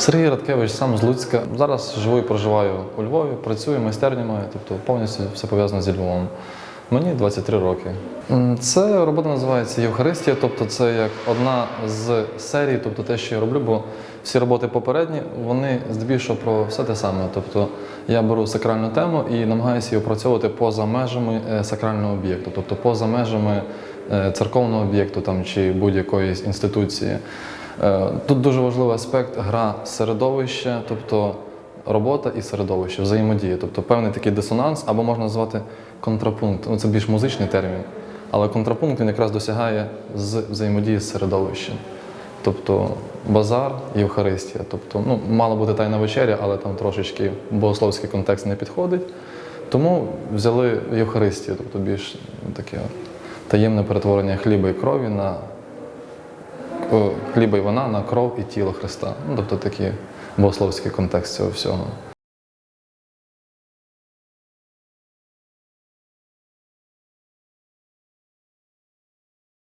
Сергій Радкевич, сам з Луцька. Зараз живу і проживаю у Львові, працюю майстерню маю, тобто повністю все пов'язано зі Львовом. Мені 23 роки. Це робота називається Євхаристія, тобто це як одна з серій, тобто те, що я роблю, бо всі роботи попередні, вони здебільшого про все те саме. Тобто я беру сакральну тему і намагаюся її опрацьовувати поза межами е, сакрального об'єкту, тобто поза межами е, церковного об'єкту там, чи будь-якої інституції. Е, Тут дуже важливий аспект гра середовища, тобто робота і середовище, взаємодія, тобто певний такий дисонанс, або можна назвати контрапункт. Ну, це більш музичний термін, але контрапункт він якраз досягає з взаємодії з середовищем. Тобто базар Євхаристія. Тобто, ну, мала бути тайна вечеря, але там трошечки богословський контекст не підходить. Тому взяли Євхаристію, тобто більш таке таємне перетворення хліба і крові на хліба і вона на кров і тіло Христа. Ну, тобто такий богословський контекст цього всього.